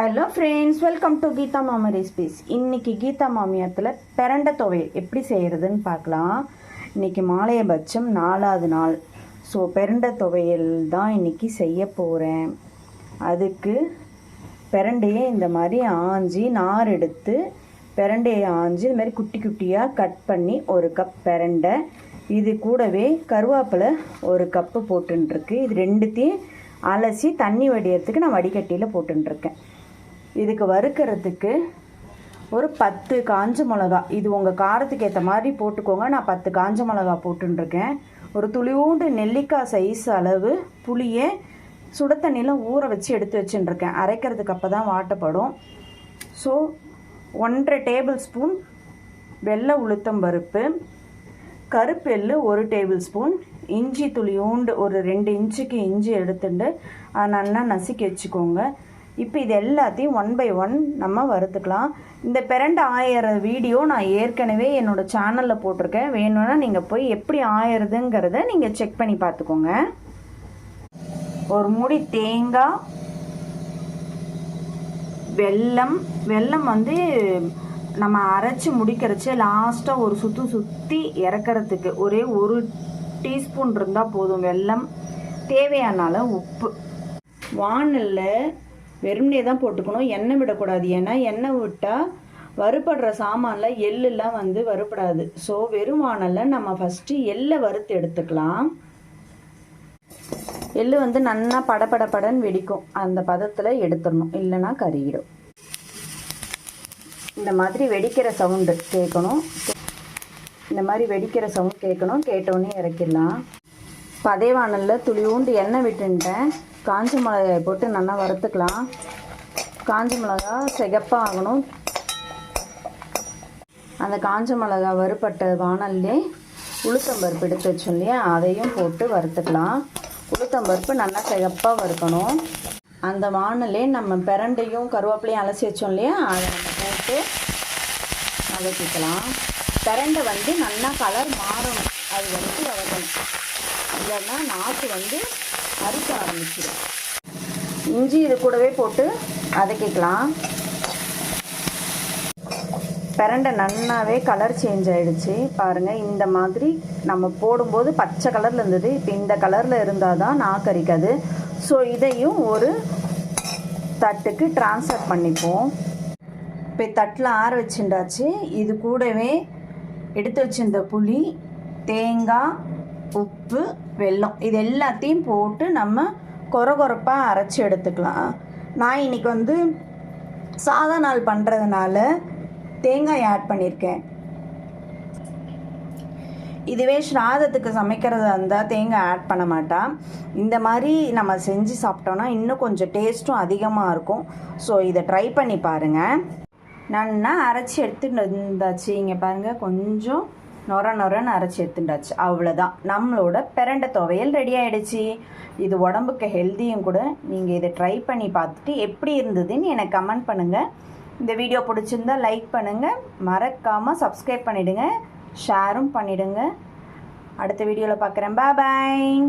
Hello friends welcome to Geetha Mama recipes இன்றைக்கி கீதா மாமியத்தில் பிரண்ட துவையல் எப்படி செய்கிறதுன்னு பார்க்கலாம். இன்றைக்கி மாலையபட்சம் நாலாவது நாள். ஸோ பிரண்ட துவையல் தான் இன்றைக்கி செய்ய போகிறேன் அதுக்கு பிரண்டையை இந்த மாதிரி ஆஞ்சி நார் எடுத்து பிரண்டையை ஆஞ்சி இந்த மாதிரி குட்டி குட்டியாக கட் பண்ணி ஒரு கப் பிரண்டை. இது கூடவே கருவேப்பிலை ஒரு கப்பு போட்டுருக்கு இது ரெண்டுத்தையும் அலசி தண்ணி வடியறதுக்கு நான் வடிகட்டியில் போட்டுருக்கேன் இதுக்கு வறுக்கிறதுக்கு ஒரு பத்து காஞ்ச மிளகா. இது உங்கள் காரத்துக்கு ஏற்ற மாதிரி போட்டுக்கோங்க. நான் பத்து காஞ்ச மிளகா போட்டுருக்கேன் ஒரு துளியூண்டு நெல்லிக்காய் சைஸ் அளவு புளியை சுட தண்ணியில் ஊற வச்சு எடுத்து வச்சுட்டுருக்கேன் அரைக்கிறதுக்கு அப்போ தான் வாட்டப்படும். ஸோ ஒன்றரை டேபிள் ஸ்பூன் வெள்ளை உளுத்தம் பருப்பு கருப்பெல்லு ஒரு டேபிள் ஸ்பூன் இஞ்சி துளியூண்டு ஒரு ரெண்டு இன்ச்சுக்கு இஞ்சி எடுத்துட்டு அதை நல்லா நசுக்கி வச்சுக்கோங்க. இப்போ இது எல்லாத்தையும் ஒன் பை ஒன் நம்ம வறுத்துக்கலாம். இந்த பிரண்டை ஆயிற வீடியோ நான் ஏற்கனவே என்னோட சேனலில் போட்டிருக்கேன். வேணும்னா நீங்கள் போய் எப்படி ஆயிடுதுங்கிறத நீங்கள் செக் பண்ணி பார்த்துக்கோங்க. ஒரு மூடி தேங்காய் வெல்லம் வெல்லம் வந்து நம்ம அரைச்சி முடிக்கிறச்சு லாஸ்ட்டாக ஒரு சுற்று சுற்றி இறக்கிறதுக்கு ஒரே ஒரு டீஸ்பூன் இருந்தால் போதும் வெல்லம். தேவையான உப்பு. வானலில் வெறுமனே தான் போட்டுக்கணும். எண்ணெய் விடக்கூடாது. ஏன்னா எண்ணெய் விட்டால் வறுபடுற சாமானில் எள்ளுலாம் வந்து வறுபடாது. ஸோ வெறும் வானலில் நம்ம ஃபஸ்ட்டு எள்ளை வறுத்து எடுத்துக்கலாம். எள்ளு வந்து நல்லா படபட படன்னு வெடிக்கும். அந்த பதத்தில் எடுத்துடணும். இல்லைன்னா கருகிடும். இந்த மாதிரி வெடிக்கிற சவுண்டு கேட்கணும். இந்த மாதிரி வெடிக்கிற சவுண்ட் கேட்கணும். கேட்டோன்னே இறக்கிடலாம். இப்போ அதே வானலில் துளியூண்டு எண்ணெய் விட்டுன்ட்டேன். காஞ்ச மிளகாயை போட்டு நல்லா வறுத்துக்கலாம். காஞ்ச மிளகா சிகப்பாக ஆகணும். அந்த காஞ்ச மிளகா வறுப்பட்ட வானல்லே உளுத்தம்பருப்பு எடுத்து வச்சோம் இல்லையா அதையும் போட்டு வறுத்துக்கலாம். உளுத்தம்பருப்பு நல்லா சிகப்பாக வறுக்கணும். அந்த வானலே நம்ம பிரண்டையும் கருவேப்பிலையும் அலசி வச்சோம் இல்லையா அதை நம்ம போட்டு வதக்கிக்கலாம் பிரண்டை வந்து நல்லா கலர் மாறணும். அது வந்து வதக்கணும். இல்லைன்னா நாக்கு வந்து அரிக்க ஆரம்பிச்சிடும். இஞ்சி இது கூடவே போட்டு வதக்கிக்கலாம். பிரண்டை நன்னாவே கலர் சேஞ்ச் ஆகிடுச்சு பாருங்கள் இந்த மாதிரி நம்ம போடும்போது பச்சை கலரில் இருந்தது. இப்போ இந்த கலரில் இருந்தால் தான் நாக்கரிக்காது ஸோ இதையும் ஒரு தட்டுக்கு டிரான்ஸ்ஃபர் பண்ணிப்போம். இப்போ தட்டில் ஆற வச்சுட்டாச்சு. இது கூடவே எடுத்து வச்சிருந்த புளி தேங்காய் உப்பு வெல்லம். இது எல்லாத்தையும் போட்டு நம்ம கொர கொரப்பாக அரைச்சி எடுத்துக்கலாம். நான் இன்றைக்கி வந்து சாதா நாள் பண்ணுறதுனால தேங்காய் ஆட் பண்ணியிருக்கேன் இதுவே ஸ்ராதத்துக்கு சமைக்கிறதா இருந்தால் தேங்காய் ஆட் பண்ண மாட்டான் இந்த மாதிரி நம்ம செஞ்சு சாப்பிட்டோன்னா இன்னும் கொஞ்சம் டேஸ்ட்டும் அதிகமாக இருக்கும். ஸோ இதை ட்ரை பண்ணி பாருங்கள் நல்லா அரைச்சி எடுத்துட்டு இருந்தாச்சு இங்கே பாருங்கள் கொஞ்சம் நொர நொரன்னு அரைச்சி எடுத்துட்டாச்சு. அவ்வளோதான் நம்மளோட பிரண்டை துவையல் ரெடி ஆகிடுச்சு இது உடம்புக்கு ஹெல்த்தியும் கூட நீங்கள் இதை ட்ரை பண்ணி பார்த்துட்டு எப்படி இருந்ததுன்னு எனக்கு கமெண்ட் பண்ணுங்கள் இந்த வீடியோ பிடிச்சிருந்தா லைக் பண்ணுங்கள் மறக்காமல் சப்ஸ்கிரைப் பண்ணிவிடுங்க ஷேரும் பண்ணிவிடுங்க அடுத்த வீடியோவில் பார்க்குறேன். பாய்